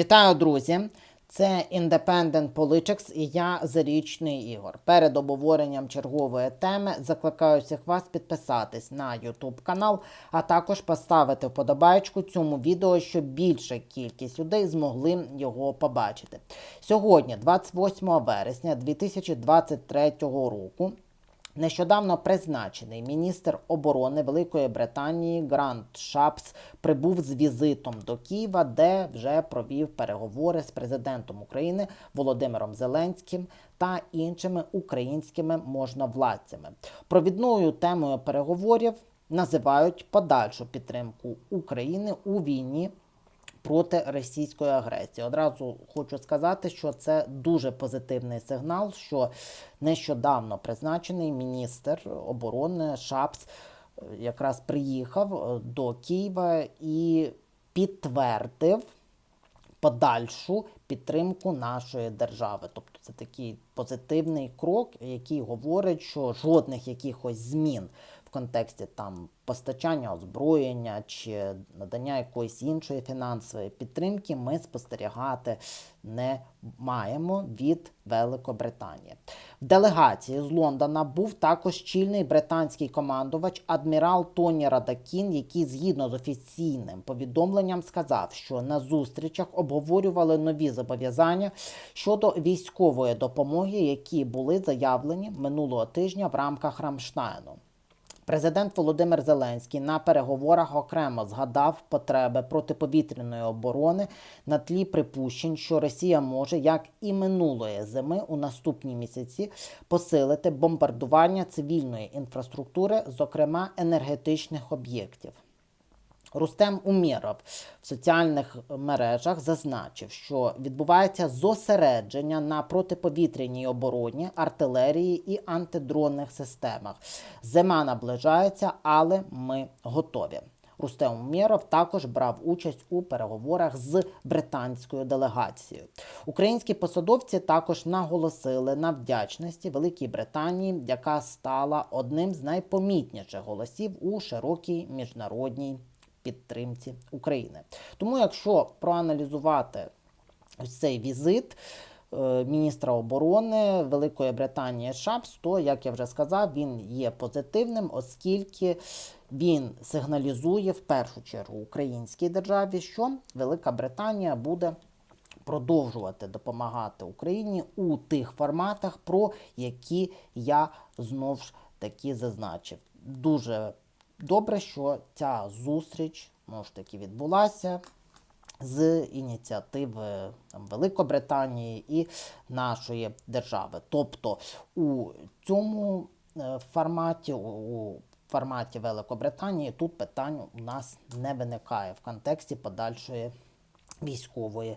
Вітаю, друзі! Це Independent Politics і я Зарічний Ігор. Перед обговоренням чергової теми закликаю всіх вас підписатись на YouTube канал, а також поставити вподобайку цьому відео, щоб більша кількість людей змогли його побачити. Сьогодні, 28 вересня 2023 року. Нещодавно призначений міністр оборони Великої Британії Грант Шапс прибув з візитом до Києва, де вже провів переговори з президентом України Володимиром Зеленським та іншими українськими можновладцями. Провідною темою переговорів називають подальшу підтримку України у війні проти російської агресії. Одразу хочу сказати, що це дуже позитивний сигнал, що нещодавно призначений міністр оборони Шапс е, якраз приїхав е, до Києва і підтвердив подальшу підтримку нашої держави. Тобто це такий позитивний крок, який говорить, що жодних якихось змін контексті там постачання озброєння чи надання якоїсь іншої фінансової підтримки ми спостерігати не маємо від Великобританії. В делегації з Лондона був також чільний британський командувач адмірал Тоні Радакін, який згідно з офіційним повідомленням сказав, що на зустрічах обговорювали нові зобов'язання щодо військової допомоги, які були заявлені минулого тижня в рамках Рамштайну. Президент Володимир Зеленський на переговорах окремо згадав потреби протиповітряної оборони на тлі припущень, що Росія може, як і минулої зими, у наступні місяці посилити бомбардування цивільної інфраструктури, зокрема енергетичних об'єктів. Рустем Умєров в соціальних мережах зазначив, що відбувається зосередження на протиповітряній обороні, артилерії і антидронних системах. Зима наближається, але ми готові. Рустем Умєров також брав участь у переговорах з британською делегацією. Українські посадовці також наголосили на вдячності Великій Британії, яка стала одним з найпомітніших голосів у широкій міжнародній підтримці України. Тому, якщо проаналізувати ось цей візит е, міністра оборони Великої Британії Шапс, то, як я вже сказав, він є позитивним, оскільки він сигналізує в першу чергу українській державі, що Велика Британія буде. Продовжувати допомагати Україні у тих форматах, про які я знову ж таки зазначив. Дуже добре, що ця зустріч може таки відбулася з ініціативи там, Великобританії і нашої держави. Тобто у цьому е, форматі, у форматі Великобританії тут питань у нас не виникає в контексті подальшої військової